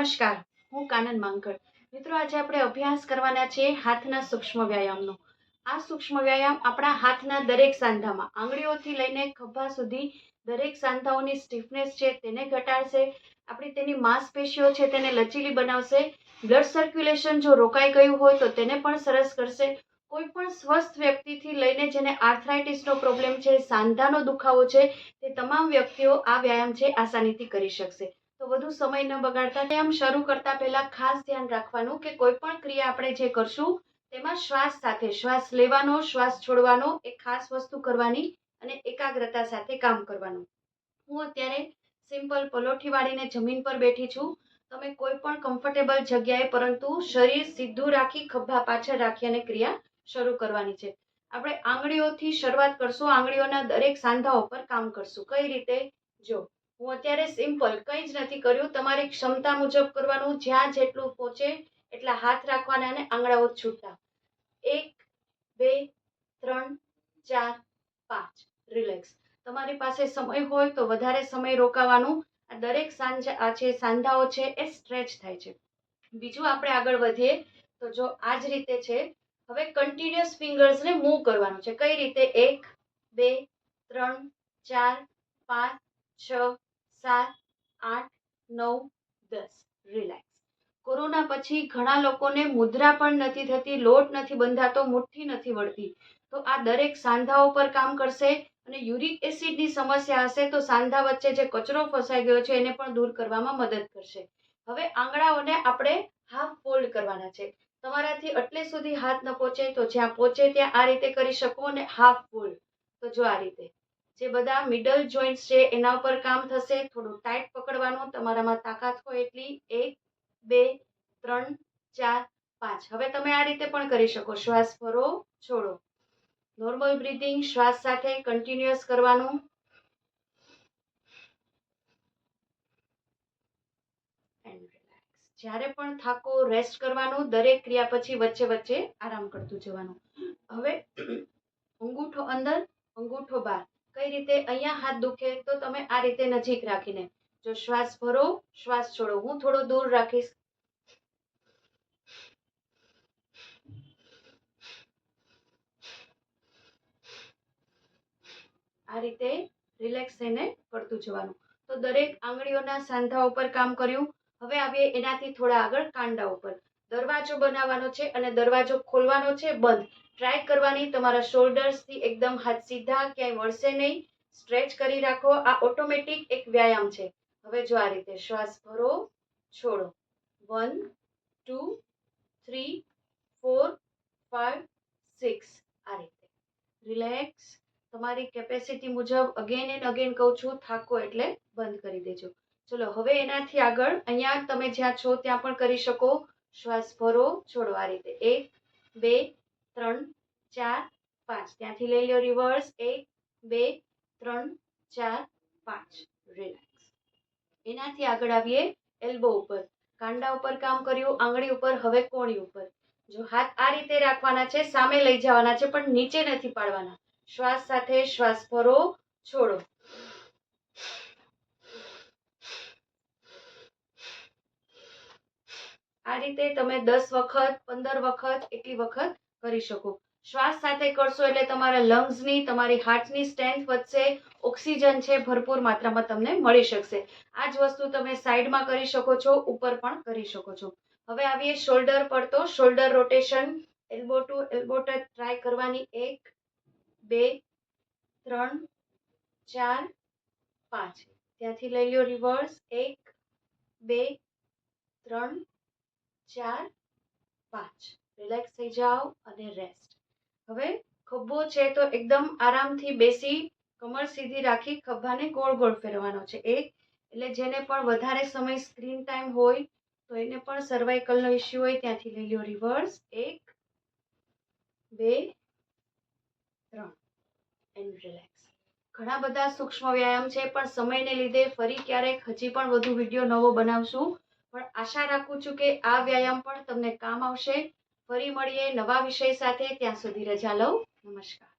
નમસ્કાર, હું કાનન માંકડ. મિત્રો, આજે આપણે અભ્યાસ કરવાના છે હાથના સૂક્ષ્મ વ્યાયામનો. આ સૂક્ષ્મ વ્યાયામ આપણા હાથના દરેક સાંધામાં, આંગળીઓથી લઈને ખભા સુધી દરેક સાંધાઓની સ્ટીફનેસ છે તેને ઘટાડશે, આપણી તેની માંસપેશીઓ છે તેને લચીલી બનાવશે બ્લડ સર્ક્યુલેશન જો રોકાઈ ગયું હોય તો તેને પણ સરસ કરશે. કોઈ પણ સ્વસ્થ વ્યક્તિથી લઈને જેને આર્થરાઇટિસનો પ્રોબ્લેમ છે, સાંધાનો દુખાવો છે, તે તમામ વ્યક્તિઓ આ વ્યાયામ છે આસાનીથી કરી શકશે. તો વધુ સમય ન બગાડતા વ્યાયામ શરૂ કરતા પહેલા ખાસ ધ્યાન રાખવાનું કે કોઈ પણ ક્રિયા આપણે જે કરશું, તેમાં શ્વાસ સાથે, શ્વાસ લેવાનો, શ્વાસ છોડવાનો એ ખાસ વસ્તુ કરવાની અને એકાગ્રતા સાથે કામ કરવાનું. હું અત્યારે સિમ્પલ પલોઠી વાળીને જમીન પર બેઠી છું. તમે કોઈ પણ કમ્ફર્ટેબલ જગ્યાએ, પરંતુ શરીર સીધું રાખી, ખભા પાછળ રાખી અને ક્રિયા શરૂ કરવાની છે. આપણે આંગળીઓથી શરૂઆત કરશું. આંગળીઓના દરેક સાંધાઓ પર કામ કરશું. કઈ રીતે? જો હું અત્યારે સિમ્પલ કંઈ જ નથી કર્યું. તમારી ક્ષમતા મુજબ કરવાનું, જ્યાં જેટલું પહોંચે એટલા હાથ રાખવાના અને આંગળાઓ છૂટા. એક, બે, ત્રણ, ચાર, પાંચ. રિલેક્સ તમારી પાસે સમય હોય તો વધારે સમય રોકાવાનું. આ દરેક સાંજા આ છે સાંધાઓ છે એ સ્ટ્રેચ થાય છે. બીજું આપણે આગળ વધીએ તો જો આ જ રીતે છે, હવે કન્ટિન્યુઅસ ફિંગર્સને મૂવ કરવાનું છે. કઈ રીતે? એક, બે, ત્રણ, ચાર, પાંચ, છ સાત, આઠ, નવ, દસ. રિલેક્સ કોરોના પછી ઘણા લોકોને મુદ્રા પણ નથી થતી, લોટ નથી બંધાતો, મુઠ્ઠી નથી વળતી. તો આ દરેક સાંધાઓ પર કામ કરશે અને યુરિક એસિડની સમસ્યા હશે તો સાંધા વચ્ચે જે કચરો ફસાઈ ગયો છે એને પણ દૂર કરવામાં મદદ કરશે. હવે આંગળાઓને આપણે હાફ ફોલ્ડ કરવાના છે. તમારાથી એટલે સુધી હાથ ન પહોંચે તો જ્યાં પહોંચે ત્યાં આ રીતે કરી શકો અને હાફ ફોલ્ડ. તો જો આ રીતે. જે બધા મિડલ જોઈન્ટ્સ છે, એના ઉપર કામ થશે. થોડું ટાઈટ પકડવાનું, તમારામાં તાકાત હોય એટલી એક, બે, ત્રણ, ચાર, પાંચ. હવે તમે આ રીતે પણ કરી શકો. શ્વાસ ભરો છોડો. નોર્મલ બ્રીથિંગ શ્વાસ સાથે કન્ટિન્યુઅસ કરવાનું. જ્યારે પણ થાકો રેસ્ટ કરવાનું. દરેક ક્રિયા પછી વચ્ચે વચ્ચે આરામ કરતું જવાનું. હવે, અંગૂઠો અંદર, અંગૂઠો બહાર. કઈ રીતે અહીંયા હાથ દુખે તો તમે આ રીતે નજીક રાખીને. જો શ્વાસ ભરો, શ્વાસ છોડો. હું થોડો દૂર રાખીશ. આ રીતે રિલેક્સ થઈને કરતું જવાનું. તો દરેક આંગળીઓના સાંધા ઉપર કામ કર્યું. હવે આવીએ એનાથી થોડા આગળ કાંડા ઉપર. દરવાજો બનાવવાનો છે અને દરવાજો ખોલવાનો છે, બંધ. ટ્રાય કરવાની તમારા શોલ્ડર્સથી એકદમ હાથ સીધા ક્યાંય વળશે નહીં. સ્ટ્રેચ કરી રાખો. આ ઓટોમેટિક એક વ્યાયામ છે. હવે જો આ રીતે શ્વાસ ભરો, છોડો. One two three four five six આ રીતે. રિલેક્સ તમારી કેપેસિટી મુજબ અગેન એન્ડ અગેન કહું છું, થાકો એટલે બંધ કરી દેજો. ચલો, હવે એનાથી આગળ. અહીંયા તમે જ્યાં છો ત્યાં પણ કરી શકો. શ્વાસ ભરો છોડો આ રીતે. એક, બે, ત્રણ, ચાર, પાંચ. ત્યાંથી લઈ લો રિવર્સ એક, બે, ત્રણ, ચાર, પાંચ. રિલેક્સ એનાથી આગળ આવીએ એલ્બો ઉપર. કાંડા ઉપર કામ કર્યું, આંગળી ઉપર, હવે કોણી ઉપર. જો હાથ આ રીતે રાખવાના છે, સામે લઈ જવાના છે, પણ નીચે નથી પાડવાના. શ્વાસ સાથે શ્વાસ ભરો છોડો. આ રીતે તમે દસ વખત, પંદર વખત, એટલી વખત કરી શકો. શ્વાસ સાથે કરશો એટલે તમારા લંગ્સની, તમારી હાર્ટની સ્ટ્રેન્થ વધશે, ઓક્સિજન છે ભરપૂર માત્રામાં તમને મળી શકશે. આ જ વસ્તુ તમે સાઈડમાં કરી શકો છો, ઉપર પણ કરી શકો છો. હવે આવીએ શોલ્ડર પર તો shoulder rotation, elbow to, elbow touch try કરવાની એક, બે, ત્રણ, ચાર, પાંચ. ત્યાંથી લઈ લો રિવર્સ. એક, બે, ત્રણ ચાર, પાંચ. રિલેક્સ થઈ જાઓ અને રેસ્ટ હવે ખભો છે તો એકદમ આરામથી બેસી કમર સીધી રાખી ખભાને ગોળ ગોળ ફેરવાનો છે. એક, એટલે જેને પણ વધારે સમય સ્ક્રીન ટાઈમ હોય તો એને પણ સર્વાઇકલનો ઇસ્યુ હોય ત્યાંથી લઈ લો રિવર્સ એક, બે, ત્રણ. એન્ડ રિલેક્સ ઘણા બધા સૂક્ષ્મ વ્યાયામ છે પણ સમયને લીધે ફરી ક્યારેક હજી પણ વધુ વીડિયો નવો બનાવશું. પણ આશા રાખું છું કે આ વ્યાયામ પણ તમને કામ આવશે. ફરી મળીએ નવા વિષય સાથે. ત્યાં સુધી રજા લઉં. નમસ્કાર.